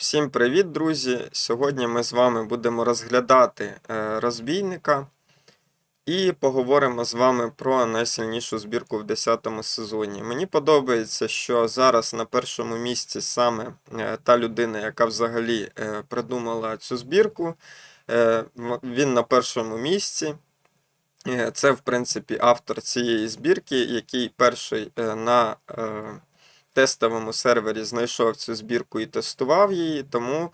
Всім привіт, друзі! Сьогодні ми з вами будемо розглядати е, розбійника і поговоримо з вами про найсильнішу збірку в 10 сезоні. Мені подобається, що зараз на першому місці саме е, та людина, яка взагалі е, придумала цю збірку. Він на першому місці. Це, в принципі, автор цієї збірки, який перший на тестовому сервері знайшов цю збірку і тестував її, тому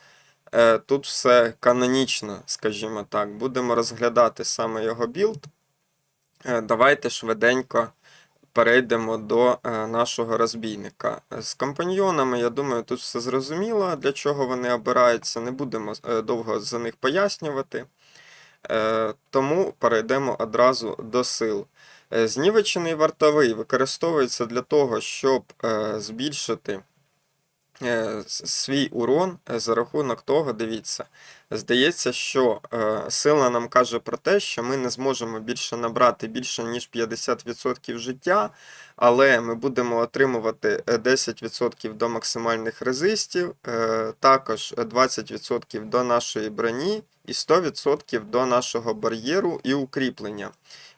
е, тут все канонічно, скажімо так. Будемо розглядати саме його білд. Е, давайте швиденько перейдемо до е, нашого розбійника. З компаньйонами, я думаю, тут все зрозуміло, для чого вони обираються. Не будемо довго за них пояснювати. Тому перейдемо одразу до сил. Е, Знівечений вартовий використовується для того, щоб е, збільшити е, свій урон за рахунок того, дивіться, здається, що сила нам каже про те, що ми не зможемо більше набрати більше, ніж 50% життя, але ми будемо отримувати е, 10% до максимальних резистів, також 20% до нашої броні і 100% до нашого бар'єру і укріплення.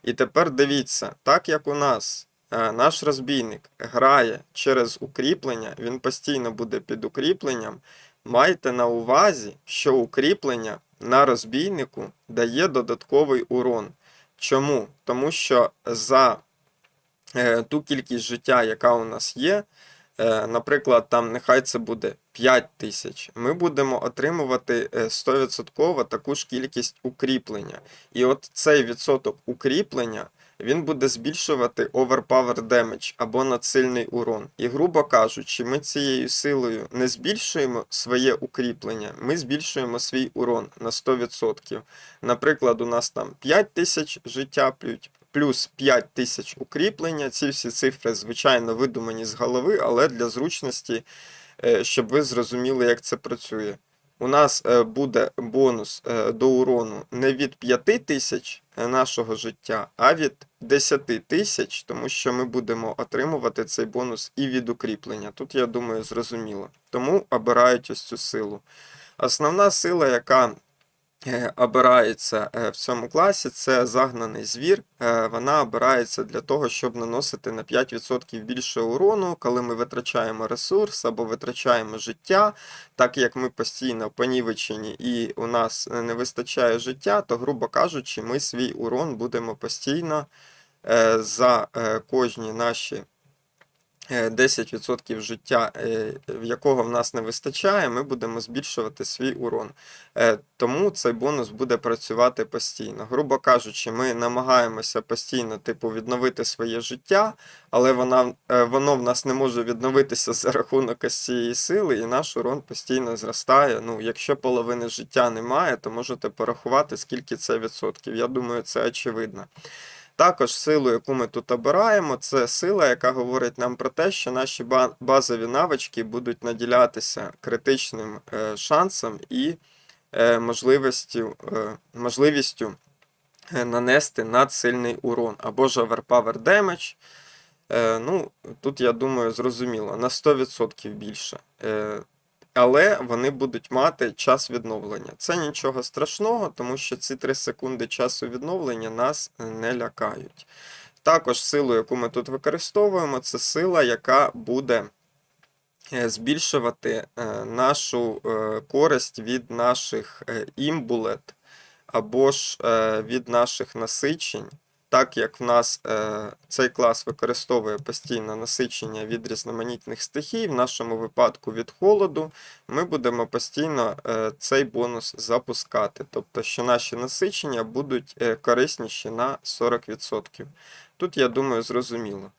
І тепер дивіться, так як у нас е, наш розбійник грає через укріплення, він постійно буде під укріпленням. Майте на увазі, що укріплення на розбійнику дає додатковий урон. Чому? Тому що за е, ту кількість життя, яка у нас є, наприклад, там нехай це буде 5 тисяч, ми будемо отримувати е, 100% таку ж кількість укріплення. І от цей відсоток укріплення він буде збільшувати overpower damage або надсильний урон. І, грубо кажучи, ми цією силою не збільшуємо своє укріплення, ми збільшуємо свій урон на 100%. Наприклад, у нас там 5 тисяч життя плюс- плюс 5 тисяч укріплення. Ці всі цифри, звичайно, видумані з голови, але для зручності, е, щоб ви зрозуміли, як це працює. У нас е, буде бонус е, до урону не від 5 тисяч нашого життя, а від 10 тисяч, тому що ми будемо отримувати цей бонус і від укріплення. Тут, я думаю, зрозуміло. Тому обирають ось цю силу. Основна сила, яка обирається е, в цьому класі, це загнаний звір. Е, Вона обирається для того, щоб наносити на 5% більше урону, коли ми витрачаємо ресурс або витрачаємо життя. Так як ми постійно понівечені і у нас не вистачає життя, то, грубо кажучи, ми свій урон будемо постійно е, за е, кожні наші е, 10% життя, е, в якого в нас не вистачає, ми будемо збільшувати свій урон. Е, Тому цей бонус буде працювати постійно. Грубо кажучи, ми намагаємося постійно типу, відновити своє життя, але вона, е, воно в нас не може відновитися за рахунок ось цієї сили, і наш урон постійно зростає. Ну, якщо половини життя немає, то можете порахувати, скільки це відсотків. Я думаю, це очевидно. Також силу, яку ми тут обираємо, це сила, яка говорить нам про те, що наші базові навички будуть наділятися критичним е, шансом і е, можливістю, е, можливістю нанести надсильний урон або ж overpower damage. Ну, тут, я думаю, зрозуміло, на 100% більше. Е, але вони будуть мати час відновлення. Це нічого страшного, тому що ці 3 секунди часу відновлення нас не лякають. Також силу, яку ми тут використовуємо, це сила, яка буде е, збільшувати е, нашу е, користь від наших е, імбулет або ж е, від наших насичень. Так як в нас е, цей клас використовує постійно насичення від різноманітних стихій, в нашому випадку від холоду, ми будемо постійно е, цей бонус запускати. Тобто, що наші насичення будуть е, корисніші на 40%. Тут, я думаю, зрозуміло.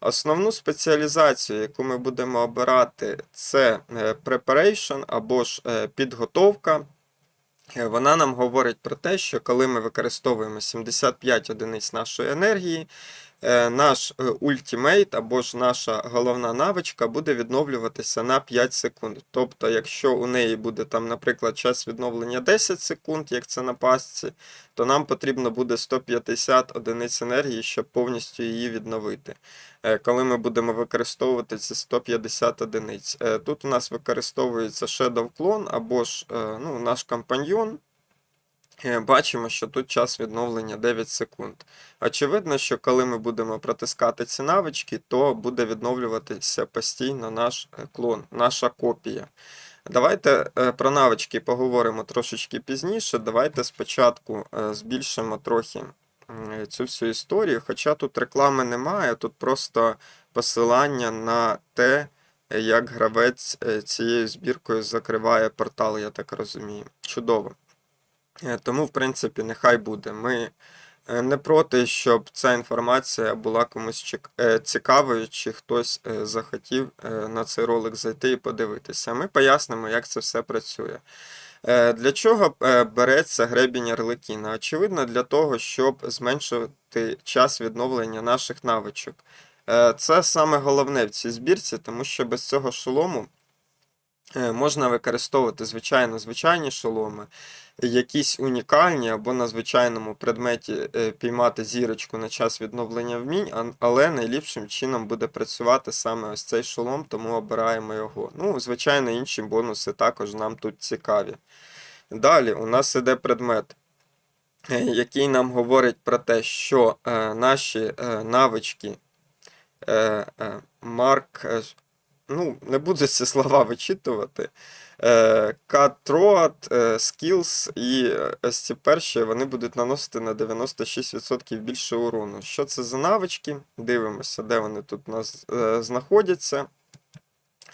Основну спеціалізацію, яку ми будемо обирати, це е, preparation або ж е, підготовка. Е, Вона нам говорить про те, що коли ми використовуємо 75 одиниць нашої енергії, наш е, ультимейт або ж наша головна навичка буде відновлюватися на 5 секунд. Тобто, якщо у неї буде там, наприклад, час відновлення 10 секунд, як це на пастці, то нам потрібно буде 150 одиниць енергії, щоб повністю її відновити. Е, Коли ми будемо використовувати ці 150 одиниць. Е, Тут у нас використовується Shadow Clone або ж е, ну, наш компаньйон. Е, Бачимо, що тут час відновлення 9 секунд. Очевидно, що коли ми будемо протискати ці навички, то буде відновлюватися постійно наш е, клон, наша копія. Давайте е, про навички поговоримо трошечки пізніше. Давайте спочатку збільшимо трохи цю всю історію. Хоча тут реклами немає, тут просто посилання на те, як гравець цією збіркою закриває портал, я так розумію. Чудово. Е, Тому, в принципі, нехай буде. Ми е, не проти, щоб ця інформація була комусь е, цікавою, чи хтось захотів на цей ролик зайти і подивитися. Ми пояснимо, як це все працює. Для чого береться гребінь Арлекіна? Очевидно, для того, щоб зменшити час відновлення наших навичок. Це саме головне в цій збірці, тому що без цього шолому можна використовувати звичайно звичайні шоломи, якісь унікальні або на звичайному предметі е, піймати зірочку на час відновлення вмінь, але найліпшим чином буде працювати саме ось цей шолом, тому обираємо його. Ну, звичайно, інші бонуси також нам тут цікаві. Далі у нас іде предмет, е, який нам говорить про те, що е, наші е, навички е, е, Марк, е, ну, не буду ці слова вичитувати. Е, Cut Road, е, Skills і е, ось ці перші вони будуть наносити на 96% більше урону. Що це за навички? Дивимося, де вони тут у нас е, знаходяться.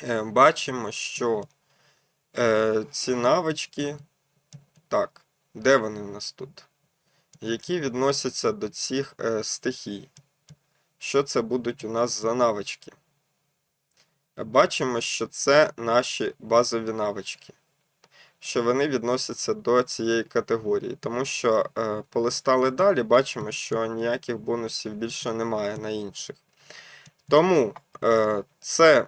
Е, Бачимо, що е, ці навички. Так, де вони у нас тут? Які відносяться до цих е, стихій. Що це будуть у нас за навички? Бачимо, що це наші базові навички, що вони відносяться до цієї категорії, тому що е, полистали далі, бачимо, що ніяких бонусів більше немає на інших. Тому е, це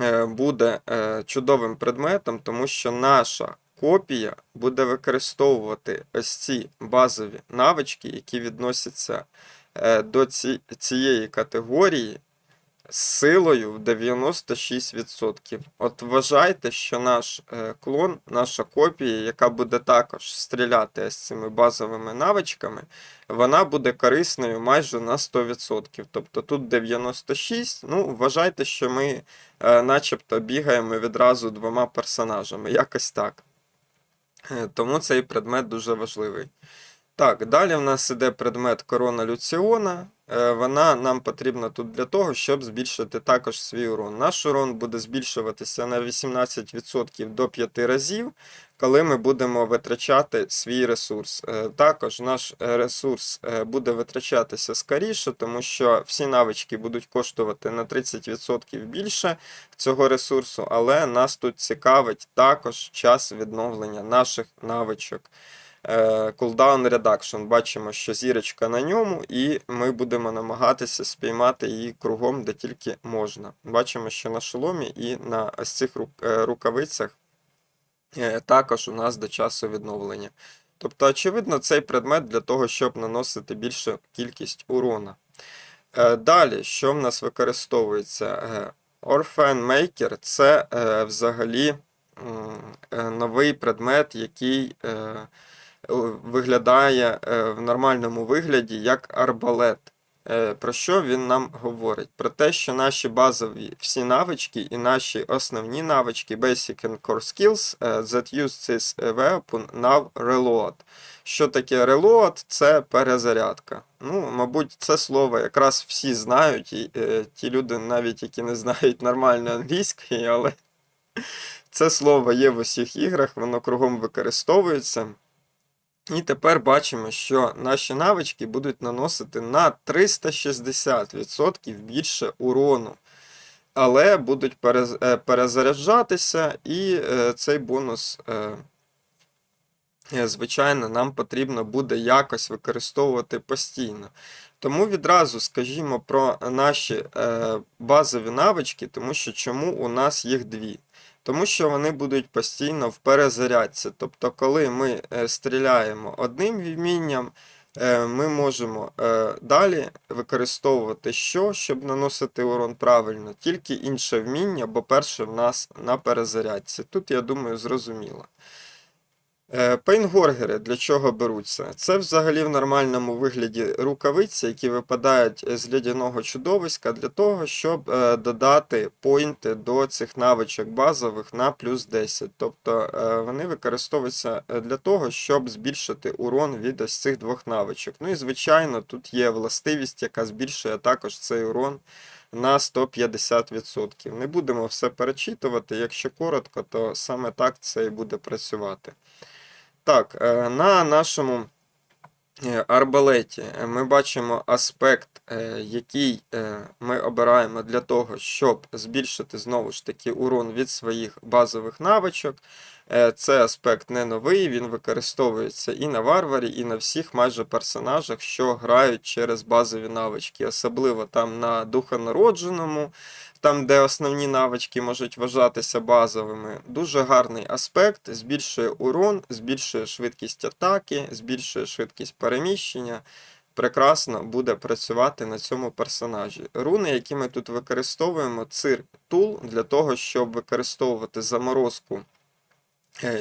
е, буде е, чудовим предметом, тому що наша копія буде використовувати ось ці базові навички, які відносяться е, до ці, цієї категорії силою в 96%. От вважайте, що наш е, клон, наша копія, яка буде також стріляти з цими базовими навичками, вона буде корисною майже на 100%. Тобто тут 96, ну вважайте, що ми е, начебто бігаємо відразу двома персонажами. Якось так. Е, Тому цей предмет дуже важливий. Так, далі в нас іде предмет корона Люціона. Е, Вона нам потрібна тут для того, щоб збільшити також свій урон. Наш урон буде збільшуватися на 18% до 5 разів, коли ми будемо витрачати свій ресурс. Е, Також наш е, ресурс буде витрачатися скоріше, тому що всі навички будуть коштувати на 30% більше цього ресурсу, але нас тут цікавить також час відновлення наших навичок. Е, Cooldown Reduction. Бачимо, що зірочка на ньому, і ми будемо намагатися спіймати її кругом, де тільки можна. Бачимо, що на шоломі і на ось цих е, рукавицях е, також у нас до часу відновлення. Тобто, очевидно, цей предмет для того, щоб наносити більшу кількість урона. Далі, що в нас використовується? Orphan Maker це взагалі новий предмет, який виглядає е, в нормальному вигляді як арбалет. Е, Про що він нам говорить? Про те, що наші базові всі навички і наші основні навички Basic and Core Skills е, that use this weapon now reload. Що таке reload? Це перезарядка. Ну, мабуть, це слово якраз всі знають, і ті люди, навіть які не знають нормально англійської, але це слово є в усіх іграх, воно кругом використовується. І тепер бачимо, що наші навички будуть наносити на 360% більше урону. Але будуть е, перезаряджатися, і е, цей бонус, е, звичайно, нам потрібно буде якось використовувати постійно. Тому відразу скажімо про наші базові навички, тому що чому у нас їх дві. Тому що вони будуть постійно в перезарядці. Тобто, коли ми е, стріляємо одним вмінням, е, ми можемо е, далі використовувати що, щоб наносити урон правильно, тільки інше вміння, бо перше в нас на перезарядці. Тут, я думаю, зрозуміло. Е, Пейнгоргери для чого беруться? Це взагалі в нормальному вигляді рукавиці, які випадають з лядяного чудовиська для того, щоб е, додати поінти до цих навичок базових на плюс 10. Тобто е, вони використовуються для того, щоб збільшити урон від ось цих двох навичок. Ну і звичайно, тут є властивість, яка збільшує також цей урон на 150%. Не будемо все перечитувати. Якщо коротко, то саме так це і буде працювати. Так, е, на нашому е, арбалеті е, ми бачимо аспект, який ми обираємо для того, щоб збільшити знову ж таки урон від своїх базових навичок. Е, Це аспект не новий, він використовується і на варварі, і на всіх майже персонажах, що грають через базові навички, особливо там на духонародженому, там, де основні навички можуть вважатися базовими. Дуже гарний аспект, збільшує урон, збільшує швидкість атаки, збільшує швидкість переміщення. Прекрасно буде працювати на цьому персонажі. Руни, які ми тут використовуємо, цир тул для того, щоб використовувати заморозку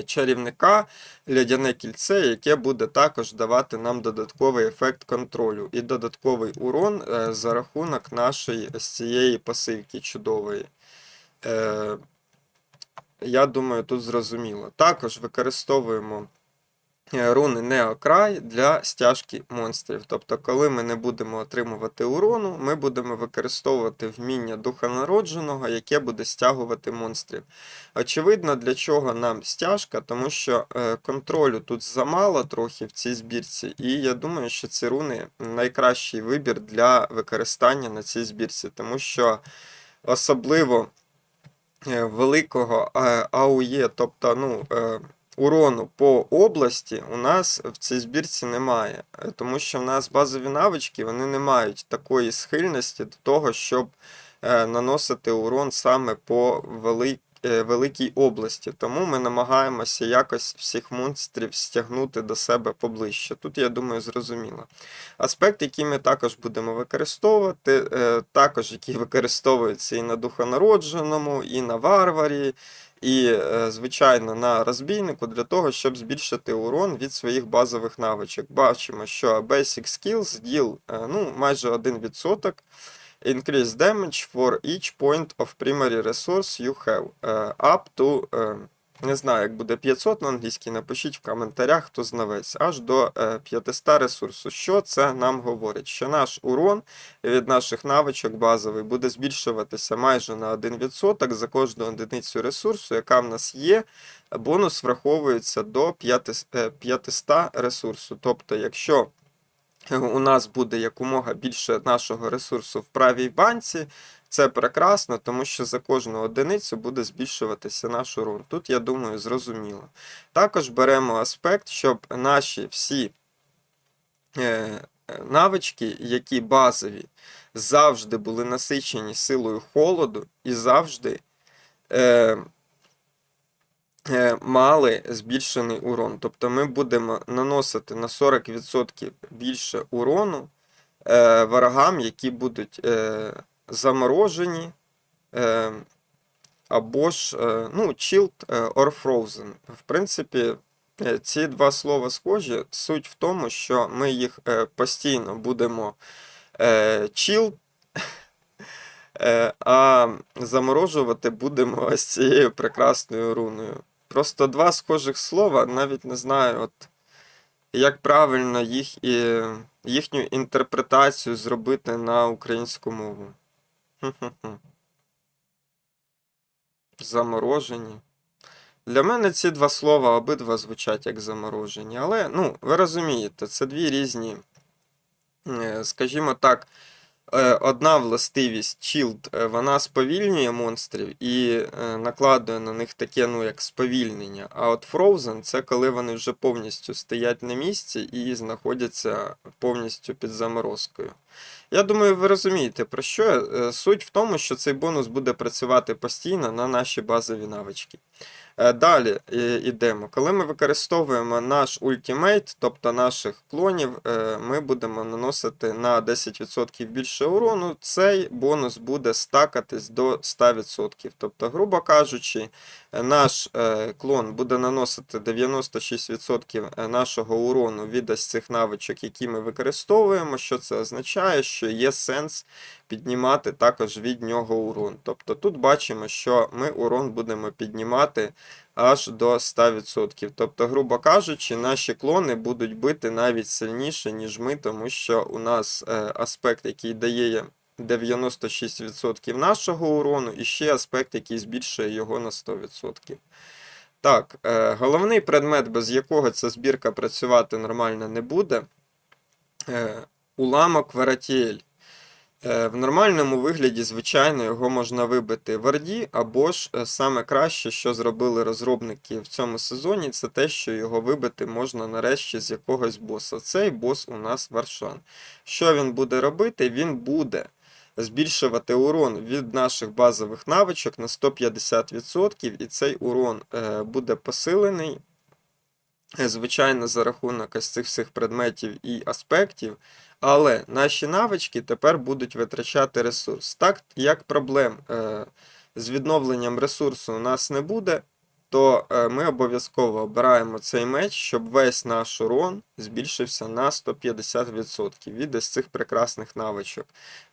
чарівника, лядяне кільце, яке буде також давати нам додатковий ефект контролю і додатковий урон е, за рахунок нашої з цієї пасивки чудової. Е, Я думаю, тут зрозуміло. Також використовуємо е, руни Неокрай для стяжки монстрів. Тобто, коли ми не будемо отримувати урону, ми будемо використовувати вміння духа народженого, яке буде стягувати монстрів. Очевидно, для чого нам стяжка, тому що е, контролю тут замало трохи в цій збірці, і я думаю, що ці руни найкращий вибір для використання на цій збірці, тому що особливо е, великого е, АУЄ, тобто ну, урону по області, у нас в цій збірці немає. Е, Тому що в нас базові навички вони не мають такої схильності до того, щоб е, наносити урон саме по великій. Великій області, тому ми намагаємося якось всіх монстрів стягнути до себе поближче. Тут, я думаю, зрозуміло. Аспект, який ми також будемо використовувати, е, також який використовується і на духонародженому, і на варварі, і, е, звичайно, на розбійнику для того, щоб збільшити урон від своїх базових навичок. Бачимо, що Basic Skills діл е, ну, майже 1%. Increase damage for each point of primary resource you have. Е, Up to, не знаю, як буде 500 на англійській, напишіть в коментарях, хто знавець, аж до е, 500 ресурсу. Що це нам говорить? Що наш урон від наших навичок базовий буде збільшуватися майже на 1% за кожну одиницю ресурсу, яка в нас є. Бонус враховується до 500 е, 500 ресурсу. Тобто, якщо у нас буде якомога більше нашого ресурсу в правій банці, це прекрасно, тому що за кожну одиницю буде збільшуватися наш урон. Тут, я думаю, зрозуміло. Також беремо аспект, щоб наші всі е, навички, які базові, завжди були насичені силою холоду і завжди е, мали збільшений урон. Тобто ми будемо наносити на 40% більше урону е, ворогам, які будуть е, заморожені. Е, або ж е, ну, chilled е, or frozen. В принципі, е, ці два слова схожі. Суть в тому, що ми їх е, постійно будемо е, chill, е, а заморожувати будемо ось цією прекрасною руною. Просто два схожих слова, навіть не знаю, от, як правильно їх і, їхню інтерпретацію зробити на українську мову. Заморожені. Для мене ці два слова обидва звучать як заморожені, але, ну, ви розумієте, це дві різні, е, скажімо так, одна властивість Chilled, е, вона сповільнює монстрів і е, накладує на них таке, ну, як сповільнення. А от Frozen це коли вони вже повністю стоять на місці і знаходяться повністю під заморозкою. Я думаю, ви розумієте, про що. Е, Суть в тому, що цей бонус буде працювати постійно на наші базові навички. Е, Далі е, йдемо. Коли ми використовуємо наш ультимейт, тобто наших клонів, е, ми будемо наносити на 10% більше урону. Цей бонус буде стакатись до 100%. Тобто, грубо кажучи, е, наш е, клон буде наносити 96% нашого урону від ось цих навичок, які ми використовуємо. Що це означає? Що є сенс піднімати також від нього урон. Тобто тут бачимо, що ми урон будемо піднімати аж до 100%. Тобто, грубо кажучи, наші клони будуть бити навіть сильніше, ніж ми, тому що у нас е, аспект, який дає 96% нашого урону, і ще аспект, який збільшує його на 100%. Так, е, головний предмет, без якого ця збірка працювати нормально не буде, е, уламок Варатіель. Е, В нормальному вигляді, звичайно, його можна вибити в Орді, або ж е, саме краще, що зробили розробники в цьому сезоні, це те, що його вибити можна нарешті з якогось боса. Цей бос у нас Варшан. Що він буде робити? Він буде збільшувати урон від наших базових навичок на 150%, і цей урон е, буде посилений. Звичайно, за рахунок ось цих всіх предметів і аспектів, але наші навички тепер будуть витрачати ресурс. Так як проблем е, з відновленням ресурсу у нас не буде, то е, ми обов'язково обираємо цей меч, щоб весь наш урон збільшився на 150% від ось цих прекрасних навичок.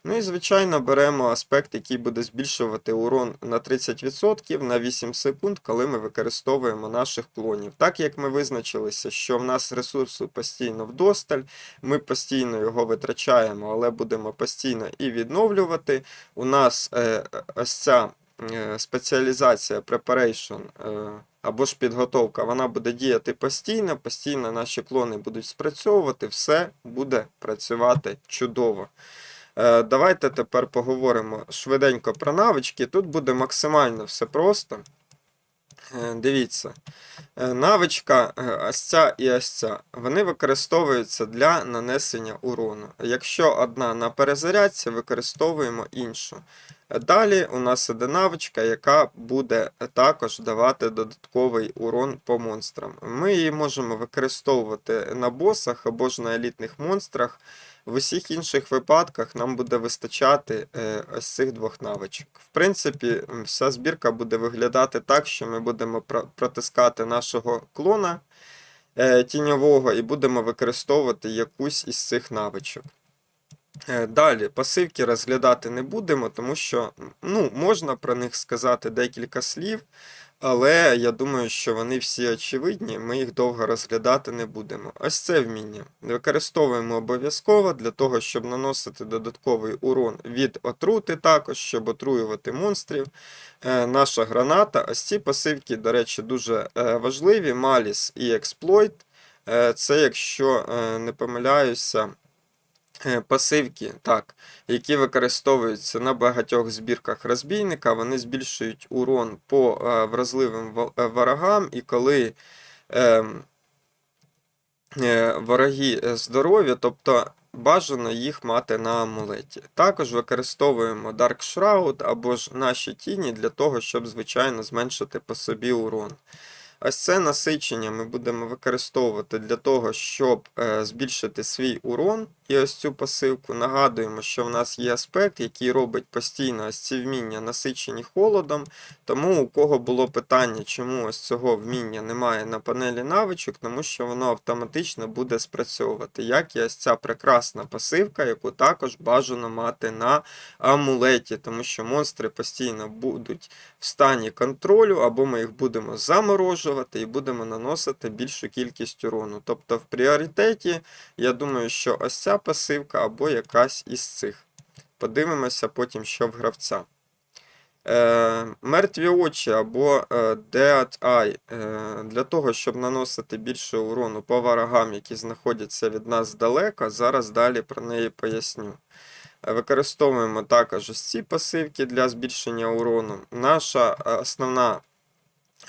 Ну і звичайно беремо аспект, який буде збільшувати урон на 30% на 8 секунд, коли ми використовуємо наших клонів. Так як ми визначилися, що в нас ресурсу постійно вдосталь, ми постійно його витрачаємо, але будемо постійно і відновлювати. У нас е, ось ця е, спеціалізація preparation е, або ж підготовка, вона буде діяти постійно, постійно наші клони будуть спрацьовувати, все буде працювати чудово. Е, Давайте тепер поговоримо швиденько про навички. Тут буде максимально все просто. Е, Дивіться, Е, навичка е, ось ця і ось ця, вони використовуються для нанесення урону. Якщо одна на перезарядці, використовуємо іншу. Далі у нас іде навичка, яка буде також давати додатковий урон по монстрам. Ми її можемо використовувати на босах або ж на елітних монстрах. В усіх інших випадках нам буде вистачати е, ось цих двох навичок. В принципі, вся збірка буде виглядати так, що ми будемо про- протискати нашого клона е, тіньового і будемо використовувати якусь із цих навичок. Е, Далі, пасивки розглядати не будемо, тому що ну, можна про них сказати декілька слів, але я думаю, що вони всі очевидні, ми їх довго розглядати не будемо. Ось це вміння. Використовуємо обов'язково для того, щоб наносити додатковий урон від отрути, також, щоб отруювати монстрів. Е, Наша граната. Ось ці пасивки, до речі, дуже е, важливі. Маліс і експлойт. Е, Це, якщо е, не помиляюся, пасивки, так, які використовуються на багатьох збірках розбійника, вони збільшують урон по е, вразливим е, ворогам, і коли ем, е, вороги е, здорові, тобто бажано їх мати на амулеті. Також використовуємо Dark Shroud або ж наші тіні для того, щоб, звичайно, зменшити по собі урон. Ось це насичення ми будемо використовувати для того, щоб е, збільшити свій урон. І ось цю пасивку нагадуємо, що в нас є аспект, який робить постійно ось ці вміння насичені холодом. Тому у кого було питання, чому ось цього вміння немає на панелі навичок, тому що воно автоматично буде спрацьовувати, як і ось ця прекрасна пасивка, яку також бажано мати на амулеті, тому що монстри постійно будуть в стані контролю, або ми їх будемо заморожувати і будемо наносити більшу кількість урону. Тобто в пріоритеті, я думаю, що ось ця пасивка або якась із цих. Подивимося потім, що в гравця. Е, мертві очі або е, Dead Eye. Е, для того, щоб наносити більше урону по ворогам, які знаходяться від нас далеко, зараз далі про неї поясню. Е, Використовуємо також ці пасивки для збільшення урону. Наша е, основна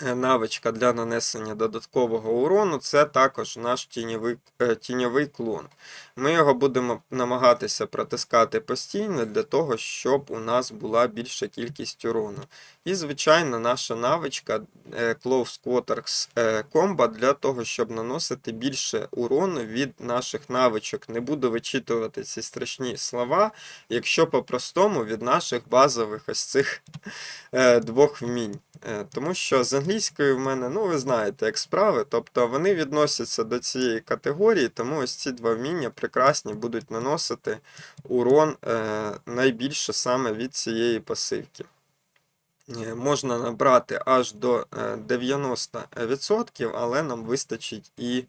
навичка для нанесення додаткового урону це також наш тіньовий, е, тіньовий клон. Ми його будемо намагатися протискати постійно для того, щоб у нас була більша кількість урону. І, звичайно, наша навичка е, Close Quarters е, Combat для того, щоб наносити більше урону від наших навичок. Не буду вичитувати ці страшні слова, якщо по-простому від наших базових ось цих е, двох вмінь. Е, Тому що з англійською в мене, ну ви знаєте, як справи, тобто вони відносяться до цієї категорії, тому ось ці два вміння прекрасні будуть наносити урон е, найбільше саме від цієї пасивки. Е, Можна набрати аж до е, 90%, але нам вистачить і е,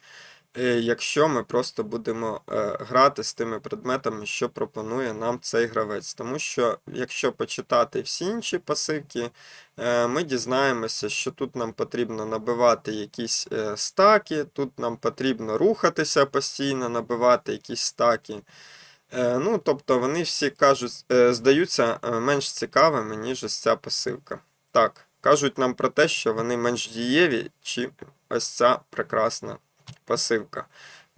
якщо ми просто будемо е, грати з тими предметами, що пропонує нам цей гравець. Тому що, якщо почитати всі інші пасивки, е, ми дізнаємося, що тут нам потрібно набивати якісь е, стаки, тут нам потрібно рухатися постійно, набивати якісь стаки. Е, Ну, тобто вони всі кажуть, е, здаються е, менш цікавими, ніж ось ця пасивка. Так, кажуть нам про те, що вони менш дієві, чим ось ця прекрасна пасивка.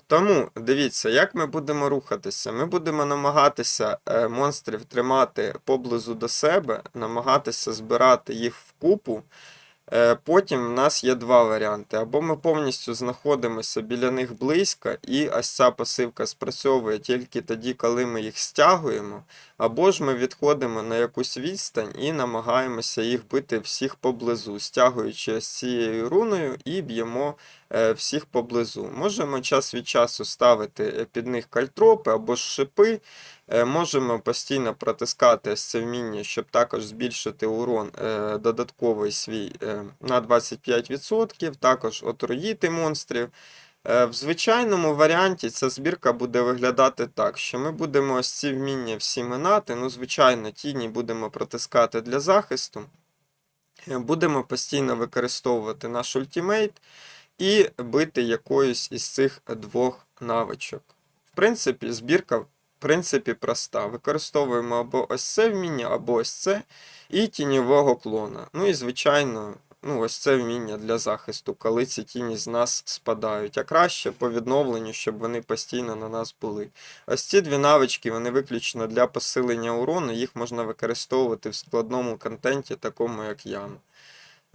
Тому дивіться, як ми будемо рухатися. Ми будемо намагатися е, монстрів тримати поблизу до себе, намагатися збирати їх в купу. Е, Потім в нас є два варіанти. Або ми повністю знаходимося біля них близько, і ось ця пасивка спрацьовує тільки тоді, коли ми їх стягуємо, або ж ми відходимо на якусь відстань і намагаємося їх бити всіх поблизу, стягуючи ось цією руною і б'ємо всіх поблизу. Можемо час від часу ставити е, під них кальтропи або шипи. Е, Можемо постійно протискати це вміння, щоб також збільшити урон е, додатковий свій е, на 25%, також отруїти монстрів. Е, В звичайному варіанті ця збірка буде виглядати так, що ми будемо ось ці вміння всі минати. Ну, звичайно, тіні будемо протискати для захисту. Е, Будемо постійно використовувати наш ультимейт і бити якоюсь із цих двох навичок. В принципі, збірка в принципі проста. Використовуємо або ось це вміння, або ось це, і тіньового клона. Ну і звичайно, ну ось це вміння для захисту, коли ці тіні з нас спадають. А краще по відновленню, щоб вони постійно на нас були. Ось ці дві навички, вони виключно для посилення урону, їх можна використовувати в складному контенті, такому як яма.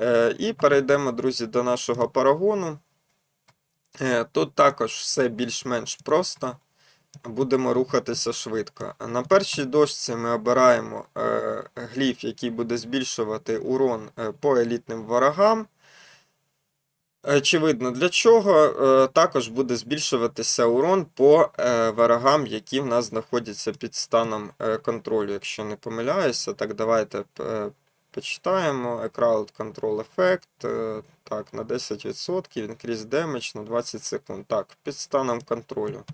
Е, і перейдемо, друзі, до нашого парагону. Е, Тут також все більш-менш просто. Будемо рухатися швидко. На першій дошці ми обираємо е, гліф, який буде збільшувати урон по елітним ворогам. Очевидно, для чого також буде збільшуватися урон по ворогам, які в нас знаходяться під станом контролю, якщо не помиляюся. Так, давайте почитаємо. Crowd Control Effect. е, Так, на 10%, Increase Damage на 20 секунд. Так, під станом контролю.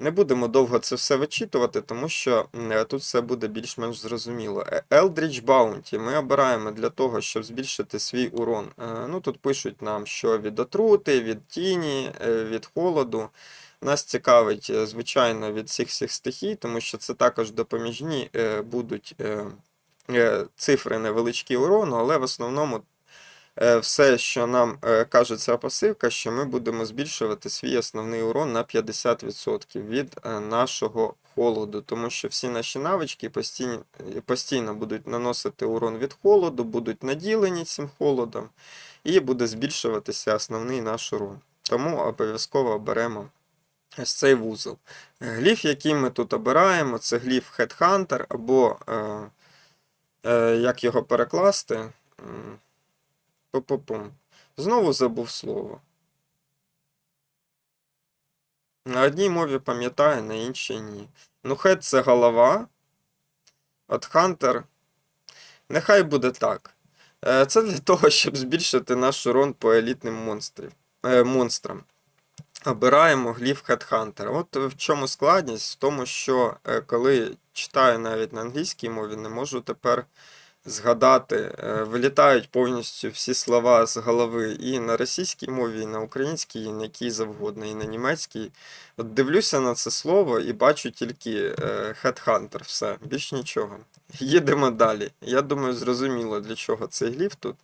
Не будемо довго це все вичитувати, тому що е, тут все буде більш-менш зрозуміло. Е, Eldritch Bounty ми обираємо для того, щоб збільшити свій урон. Ну, тут пишуть нам, що від отрути, від тіні, від холоду. Нас цікавить, звичайно, від всіх всіх стихій, тому що це також допоміжні будуть цифри невеличкі урону, але в основному е, все, що нам е, каже ця пасивка, що ми будемо збільшувати свій основний урон на 50% від е, нашого холоду, тому що всі наші навички постійно, постійно будуть наносити урон від холоду, будуть наділені цим холодом, і буде збільшуватися основний наш урон. Тому обов'язково беремо ось цей вузол. Гліф, який ми тут обираємо, це гліф Headhunter, або е, е, як його перекласти. Пу-пу-пум. Знову забув слово. На одній мові пам'ятаю, на іншій ні. Ну, хед це голова. От Хантер. Нехай буде так. Е, Це для того, щоб збільшити наш урон по елітним монстрів, е, монстрам. Обираємо гліф Headhunter. От в чому складність? В тому, що е, коли читаю навіть на англійській мові, не можу тепер згадати, е, вилітають повністю всі слова з голови і на російській мові, і на українській, і на якій завгодно, і на німецькій. От дивлюся на це слово і бачу тільки е, Headhunter, все, більш нічого. Їдемо далі. Я думаю, зрозуміло, для чого цей гліф тут.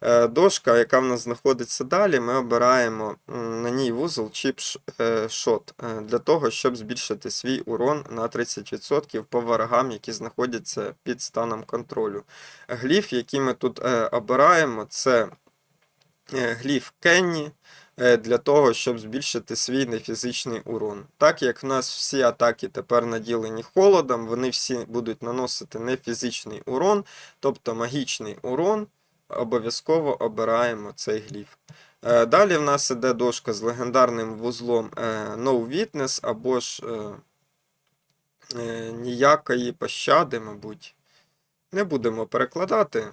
Е, Дошка, яка в нас знаходиться далі, ми обираємо на ній вузол чіп е, шот е, для того, щоб збільшити свій урон на 30% по ворогам, які знаходяться під станом контролю. Гліф, який ми тут обираємо, це гліф Кенні для того, щоб збільшити свій нефізичний урон. Так як в нас всі атаки тепер наділені холодом, вони всі будуть наносити нефізичний урон, тобто магічний урон, обов'язково обираємо цей гліф. Е, Далі в нас іде дошка з легендарним вузлом е, No Witness або ж е, ніякої пощади, мабуть. Не будемо перекладати.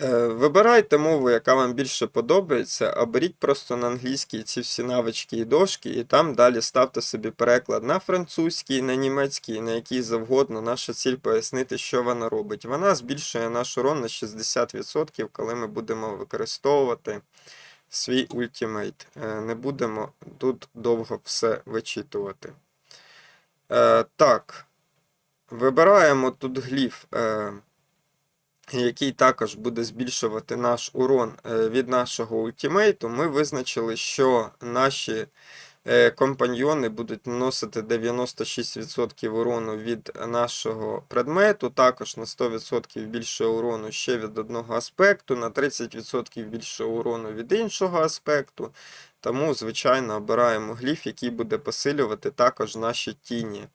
Е, Вибирайте мову, яка вам більше подобається, а беріть просто на англійській ці всі навички і дошки, і там далі ставте собі переклад на французький, на німецький, на який завгодно. Наша ціль пояснити, що вона робить. Вона збільшує наш урон на 60%, коли ми будемо використовувати свій ультимейт. Е, Не будемо тут довго все вичитувати. Е, Так, вибираємо тут гліф. Який також буде збільшувати наш урон е, від нашого ультимейту, ми визначили, що наші е, компаньйони будуть наносити 96% урону від нашого предмету, також на 100% більше урону ще від одного аспекту, на 30% більше урону від іншого аспекту. Тому, звичайно, обираємо гліф, який буде посилювати також наші тіні.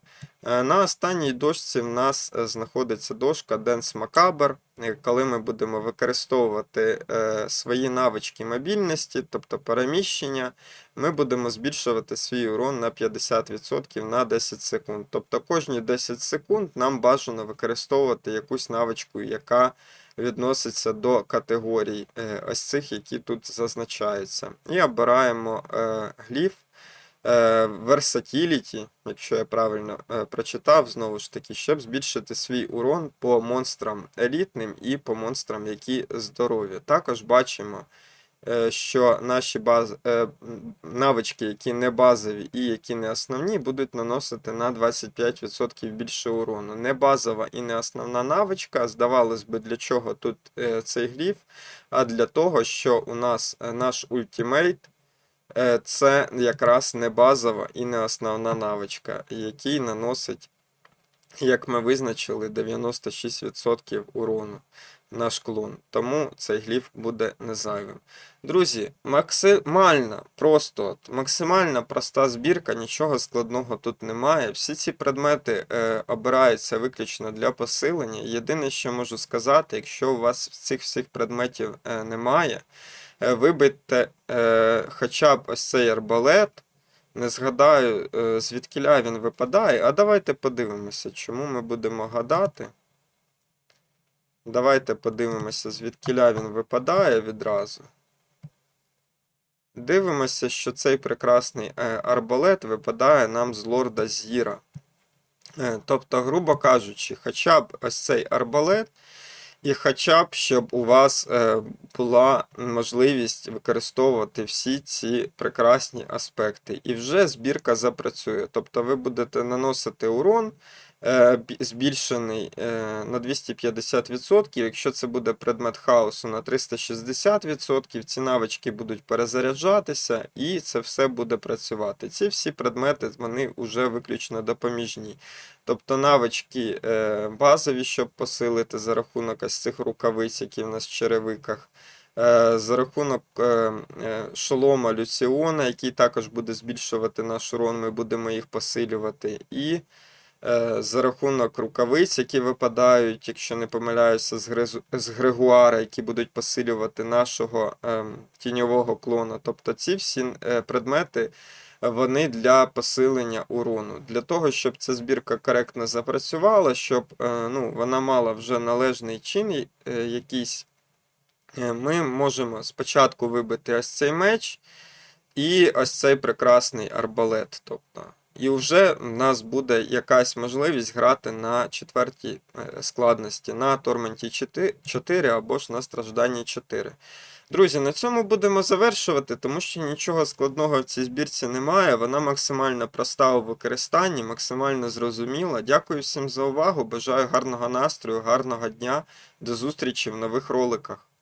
Е, На останній дошці в нас е, знаходиться дошка Dance Macabre, е, коли ми будемо використовувати свої навички мобільності, тобто переміщення, ми будемо збільшувати свій урон на 50% на 10 секунд. Тобто кожні 10 секунд нам бажано використовувати якусь навичку, яка відноситься до категорій е, ось цих, які тут зазначаються. І обираємо е, гліф. Е, Versatility, якщо я правильно прочитав, знову ж таки, щоб збільшити свій урон по монстрам елітним і по монстрам, які здорові. Також бачимо, що наші баз... е, навички, які не базові і які не основні, будуть наносити на 25% більше урону. Не базова і не основна навичка. Здавалось би, для чого тут е, цей гліф, а для того, що у нас е, наш ультимейт. Е, Це якраз не базова і не основна навичка, який наносить, як ми визначили, 96% урону наш клон. Тому цей гліф буде не зайвим. Друзі, максимально просто, от, максимально проста збірка, нічого складного тут немає. Всі ці предмети е, обираються виключно для посилення. Єдине, що можу сказати, якщо у вас цих всіх предметів е, немає, е, вибийте е, хоча б ось цей арбалет. Не згадаю, е, звідкіля він випадає. А давайте подивимося, чому ми будемо гадати. Давайте подивимося, звідкіля він випадає відразу. Дивимося, що цей прекрасний е, арбалет випадає нам з лорда Зіра. Е, Тобто, грубо кажучи, хоча б ось цей арбалет, і хоча б щоб у вас е, була можливість використовувати всі ці прекрасні аспекти. І вже збірка запрацює. Тобто ви будете наносити урон збільшений е, на 250%. Якщо це буде предмет хаосу на 360%, ці навички будуть перезаряджатися і це все буде працювати. Ці всі предмети вони вже виключно допоміжні. Тобто навички е, базові, щоб посилити за рахунок ось цих рукавиць, які в нас в черевиках. Е, за рахунок е, е, шолома Люціона, який також буде збільшувати наш урон, ми будемо їх посилювати. І е, за рахунок рукавиць, які випадають, якщо не помиляюся, з, Грегуара, які будуть посилювати нашого ем, тіньового клона. Тобто ці всі е, предмети вони для посилення урону. Для того, щоб ця збірка коректно запрацювала, щоб е, ну, вона мала вже належний чин е, якийсь, е, ми можемо спочатку вибити ось цей меч і ось цей прекрасний арбалет. Тобто. І вже в нас буде якась можливість грати на четвертій е, складності, на 4 4 або ж на Стражданні 4. Друзі, на цьому будемо завершувати, тому що нічого складного в цій збірці немає. Вона максимально проста у використанні, максимально зрозуміла. Дякую всім за увагу. Бажаю гарного настрою, гарного дня. До зустрічі в нових роликах.